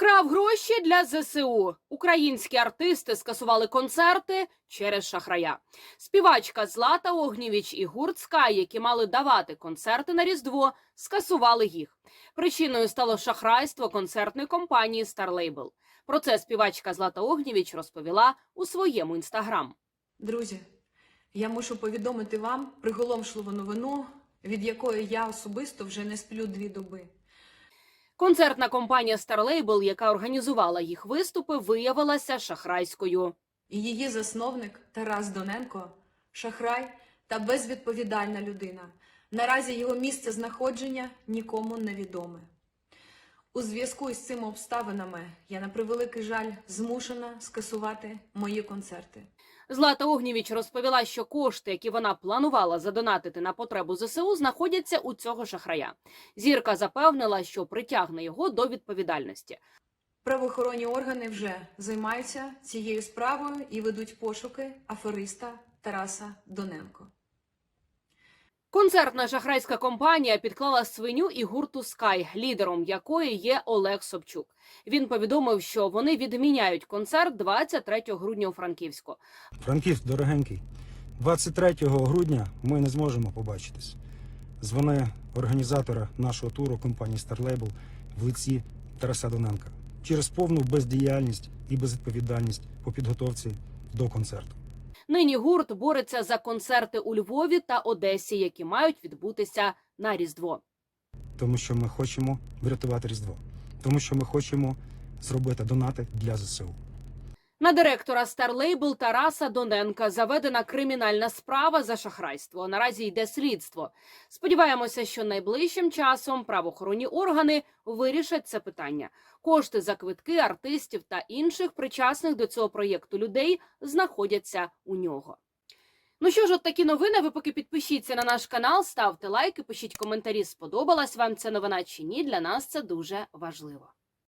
Вкрав гроші для ЗСУ. Українські артисти скасували концерти через шахрая. Співачка Злата Огнєвіч і гурт Скай, які мали давати концерти на Різдво, скасували їх. Причиною стало шахрайство концертної компанії Старлейбл. Про це співачка Злата Огнєвіч розповіла у своєму інстаграм. Друзі, я мушу повідомити вам приголомшливу новину, від якої я особисто вже не сплю дві доби. Концертна компанія Старлейбл, яка організувала їх виступи, виявилася шахрайською. Її засновник Тарас Доненко шахрай та безвідповідальна людина. Наразі його місце знаходження нікому не відоме. У зв'язку із цими обставинами я на превеликий жаль змушена скасувати мої концерти. Злата Огнєвіч розповіла, що кошти, які вона планувала задонатити на потребу ЗСУ, знаходяться у цього шахрая. Зірка запевнила, що притягне його до відповідальності. Правоохоронні органи вже займаються цією справою і ведуть пошуки афериста Тараса Доненко. Концертна шахрайська компанія підклала свиню і гурту Скай, лідером якої є Олег Собчук. Він повідомив, що вони відміняють концерт 23 грудня у Франківську. Франківськ, дорогенький, 23 грудня ми не зможемо побачитись. Дзвони організатора нашого туру компанії Starbabel в лиці Тараса Доненка через повну бездіяльність і безвідповідальність по підготовці до концерту. Нині гурт бореться за концерти у Львові та Одесі, які мають відбутися на Різдво. Тому що ми хочемо врятувати Різдво, тому що ми хочемо зробити донати для ЗСУ. На директора Старлейбл Тараса Доненка заведена кримінальна справа за шахрайство. Наразі йде слідство. Сподіваємося, що найближчим часом правоохоронні органи вирішать це питання. Кошти за квитки артистів та інших причасних до цього проєкту людей знаходяться у нього. Ну що ж, от такі новини. Ви поки підпишіться на наш канал, ставте лайки, пишіть коментарі, сподобалась вам ця новина чи ні. Для нас це дуже важливо.